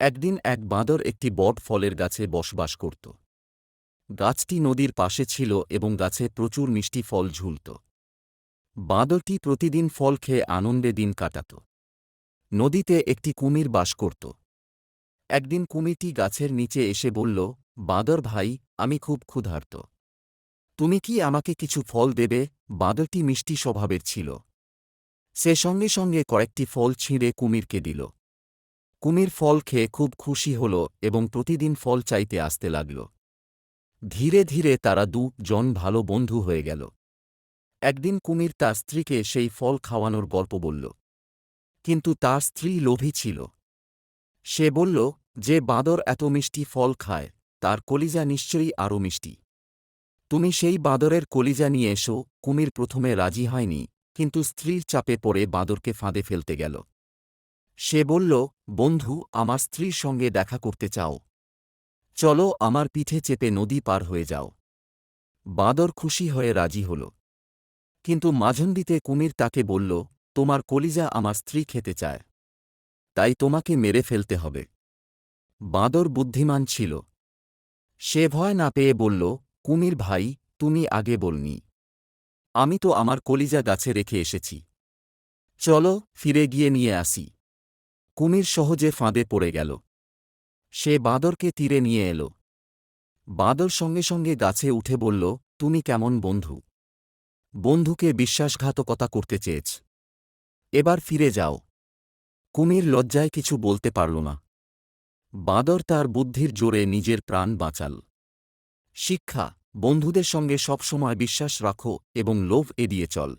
একদিন এক বাঁদর একটি বট ফলের গাছে বসবাস করত। গাছটি নদীর পাশে ছিল এবং গাছে প্রচুর মিষ্টি ফল ঝুলত। বাঁদরটি প্রতিদিন ফল খেয়ে আনন্দে দিন কাটাত। নদীতে একটি কুমির বাস করত। একদিন কুমিরটি গাছের নিচে এসে বলল, বাঁদর ভাই, আমি খুব ক্ষুধার্ত। তুমি কি আমাকে কিছু ফল দেবে? বাঁদরটি মিষ্টি স্বভাবের ছিল। সে সঙ্গে সঙ্গে কয়েকটি ফল ছিঁড়ে কুমিরকে দিল। কুমির ফল খেয়ে খুব খুশি হল এবং প্রতিদিন ফল চাইতে আসতে লাগল। ধীরে ধীরে তারা দু জন ভালো বন্ধু হয়ে গেল। একদিন কুমির তার স্ত্রীকে সেই ফল খাওয়ানোর গল্প বলল। কিন্তু তার স্ত্রী লোভী ছিল। সে বলল, যে বাঁদর এত মিষ্টি ফল খায়, তার কলিজা নিশ্চয়ই আরও মিষ্টি। তুমি সেই বাঁদরের কলিজা নিয়ে এসো, কুমির প্রথমে রাজি হয়নি, কিন্তু স্ত্রীর চাপে পড়ে বাঁদরকে ফাঁদে ফেলতে গেল। সে বলল, বন্ধু, আমার স্ত্রীর সঙ্গে দেখা করতে চাও। চলো আমার পিঠে চেপে নদী পার হয়ে যাও। বাঁদর খুশি হয়ে রাজি হল। কিন্তু মাঝন্দিতে কুমির তাকে বলল, তোমার কলিজা আমার স্ত্রী খেতে চায়। তাই তোমাকে মেরে ফেলতে হবে। বাঁদর বুদ্ধিমান ছিল। সে ভয় না পেয়ে বলল, কুমির ভাই, তুমি আগে বলনি। আমি তো আমার কলিজা গাছে রেখে এসেছি। চলো ফিরে গিয়ে নিয়ে আসি। কুমির সহজে ফাঁদে পড়ে গেল। সে বাঁদরকে তীরে নিয়ে এল। বাঁদর সঙ্গে সঙ্গে গাছে উঠে বলল, তুমি কেমন বন্ধু? বন্ধুকে বিশ্বাসঘাতকতা করতে চেয়েছ। এবার ফিরে যাও। কুমির লজ্জায় কিছু বলতে পারল না। বাঁদর তার বুদ্ধির জোরে নিজের প্রাণ বাঁচাল। শিক্ষা, বন্ধুদের সঙ্গে সবসময় বিশ্বাস রাখো এবং লোভ এড়িয়ে চল।